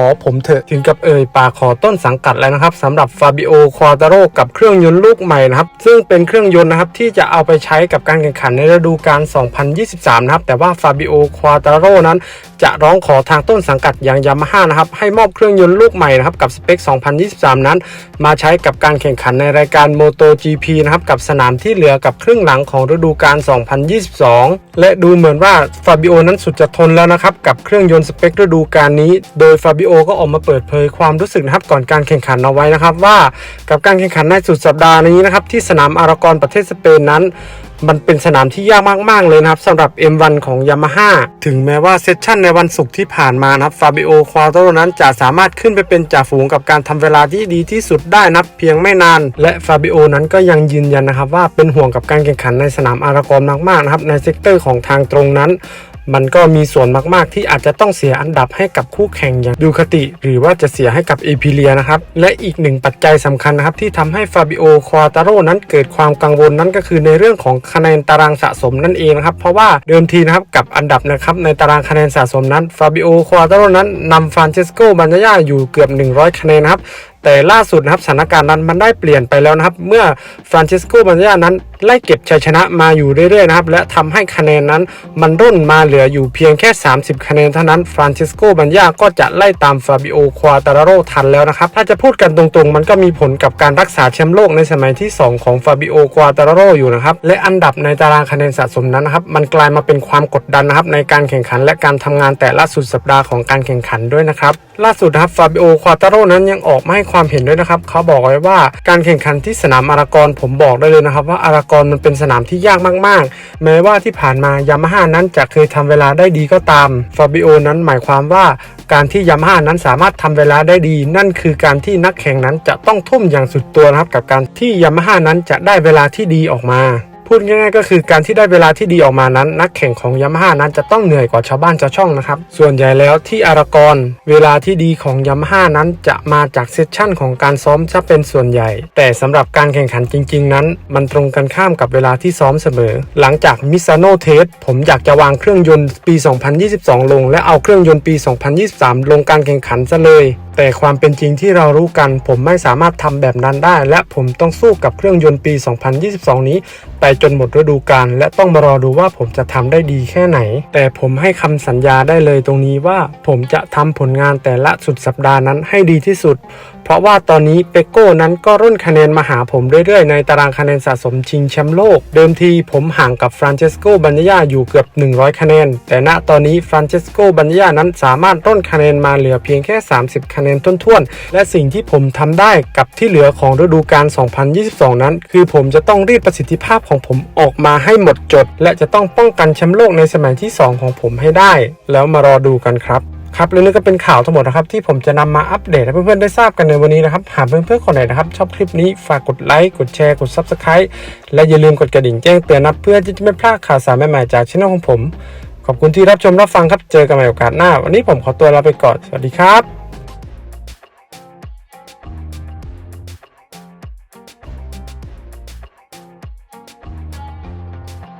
อผมเถอะถึงกับเอ่ยปากขอต้นสังกัดแล้วนะครับสำหรับฟาบิโอควาตาโรกับเครื่องยนต์ลูกใหม่นะครับซึ่งเป็นเครื่องยนต์นะครับที่จะเอาไปใช้กับการแข่งขันในฤดูกาล 2023 นะครับแต่ว่าฟาบิโอควาตาโรนั้นจะร้องขอทางต้นสังกัดอย่างยามาฮ่านะครับให้มอบเครื่องยนต์ลูกใหม่นะครับกับสเปค 2023 นั้น มาใช้กับการแข่งขันในรายการ MotoGP นะครับกับสนามที่เหลือกับครึ่งหลังของฤดูกาล 2022 และดูเหมือนว่าฟาบิโอนั้นสุดจะทนแล้วนะครับกับเครื่องยนต์สเปคฤดูกาลนี้ โดยฟาบิโอก็ออกมาเปิดเผยความรู้สึกนะครับก่อนการแข่งขันเอาไว้นะครับ ว่ากับการแข่งขันในสุดสัปดาห์นี้นะครับที่สนามอารากอนประเทศสเปนนั้น มันเป็นสนามที่ยากมาก ๆ เลยนะครับสำหรับ M1 ของ Yamaha ถึงแม้ว่าเซสชั่นในวันศุกร์ที่ผ่านมานะครับฟาบิโอควาโตนั้นจะสามารถขึ้นไปเป็นจ่าฝูงกับการทำเวลาที่ดีที่สุดได้นับเพียงไม่นาน และฟาบิโอนั้นก็ยังยืนยันนะครับว่าเป็นห่วงกับการแข่งขันในสนามอารากอนมากๆนะครับในเซกเตอร์ของทางตรงนั้น มันก็มีส่วนมากๆ ที่อาจจะต้องเสียอันดับให้กับคู่แข่งอย่างดูคติ หรือว่าจะเสียให้กับเอพิเลียนะครับ และอีกหนึ่งปัจจัยสำคัญนะครับที่ทำให้ฟาบิโอควาตาโรนั้นเกิดความกังวลนั่นก็คือในเรื่องของคะแนนตารางสะสมนั่นเองนะครับ เพราะว่าเดิมทีนะครับกับอันดับนะครับในตารางคะแนนสะสมนั้นฟาบิโอควาตาโรนั้นนำฟานเชสโกบันยาอยู่เกือบ 100 คะแนนนะครับ แต่ล่าสุดนะครับสถานการณ์นั้นมันได้เปลี่ยนไปแล้วนะครับ เมื่อฟรานเชสโกบันยานั้นไล่เก็บชัยชนะมาอยู่เรื่อยๆนะครับ และทำให้คะแนนนั้นมันร่นมาเหลืออยู่เพียงแค่ 30 คะแนนเท่านั้นฟรานเชสโกบันยาก็จะไล่ตามฟาบิโอควาตาโรทันแล้วนะครับ ถ้าจะพูดกันตรงๆ มันก็มีผลกับการรักษาแชมป์โลกในสมัยที่ 2 ของฟาบิโอควาตาโรอยู่นะครับ และอันดับในตารางคะแนนสะสมนั้นนะครับ มันกลายมาเป็นความกดดันนะครับในการแข่งขันและการทำงานแต่ละสุดสัปดาห์ของการแข่งขันด้วยนะครับ ล่าสุดนะครับฟาบิโอ ควาตาโรนั้นยังออกมาให้ความเห็นด้วยนะครับ เขาบอกไว้ว่าการแข่งขันที่สนามอารากอนผมบอกได้เลยนะครับ ว่าอารากอนมันเป็นสนามที่ยากมาก ๆ แม้ว่าที่ผ่านมายามาฮ่านั้นจะเคยทำเวลาได้ดีก็ตามฟาบิโอนั้นหมายความว่าการที่ยามาฮ่านั้นสามารถทำเวลาได้ดี นั่นคือการที่นักแข่งนั้นจะต้องทุ่มอย่างสุดตัวนะครับกับการที่ยามาฮ่านั้นจะได้เวลาที่ดีออกมา พูดง่ายๆก็คือการที่ได้เวลาที่ดีออกมานั้น นักแข่งของยามาฮ่านั้นจะต้องเหนื่อยกว่าชาวบ้านชาวช่องนะครับ ส่วนใหญ่แล้วที่อารากอนเวลาที่ดีของยามาฮ่านั้นจะมาจากเซสชั่นของการซ้อมจะเป็นส่วนใหญ่ แต่สำหรับการแข่งขันจริง ๆ นั้น มันตรงกันข้ามกับเวลาที่ซ้อมเสมอ หลังจากมิซานโนเทสผมอยากจะวางเครื่องยนต์ปี 2022 ลง และเอาเครื่องยนต์ปี 2023 ลงการแข่งขันซะเลย แต่ความเป็นจริงที่เรารู้กัน ผมไม่สามารถทำแบบนั้นได้ และผมต้องสู้กับเครื่องยนต์ปี 2022 นี้ ไปจนหมดฤดูกาลและต้องมารอดูว่าผมจะทำได้ดีแค่ไหน แต่ผมให้คำสัญญาได้เลยตรงนี้ว่าผมจะทำผลงานแต่ละสุดสัปดาห์นั้นให้ดีที่สุด เพราะว่าตอนนี้เปโก้นั้นก็ร่นคะแนนมาหาผมเรื่อยๆ ในตารางคะแนนสะสมชิงแชมป์โลก เดิมทีผมห่างกับฟรานเชสโกบันยาอยู่เกือบ 100 คะแนน แต่ณตอนนี้ฟรานเชสโกบันยานั้นสามารถร่นคะแนนมาเหลือเพียงแค่ 30 คะแนนท้วนๆ และสิ่งที่ผมทำได้กับที่เหลือของฤดูกาล 2022 นั้น คือผมจะต้องรีดประสิทธิภาพของผมออกมาให้หมดจด และจะต้องป้องกันแชมป์โลกในสมัยที่ 2 ของผมให้ได้ แล้วมารอดูกันครับครับและนี่ก็เป็นข่าวทั้งหมดนะครับที่ผมจะนำมาอัปเดตให้เพื่อนๆได้ทราบกันในวันนี้นะครับ หากเพื่อนๆคนไหนนะครับ ชอบคลิปนี้ฝากกดไลค์กดแชร์กด Subscribe และอย่าลืมกดกระดิ่งแจ้งเตือนนะเพื่อที่จะไม่พลาดข่าวสารใหม่ๆจากช่องของผม ขอบคุณที่รับชมรับฟังครับเจอกันใหม่โอกาสหน้า วันนี้ผมขอตัวลาไปก่อนสวัสดีครับ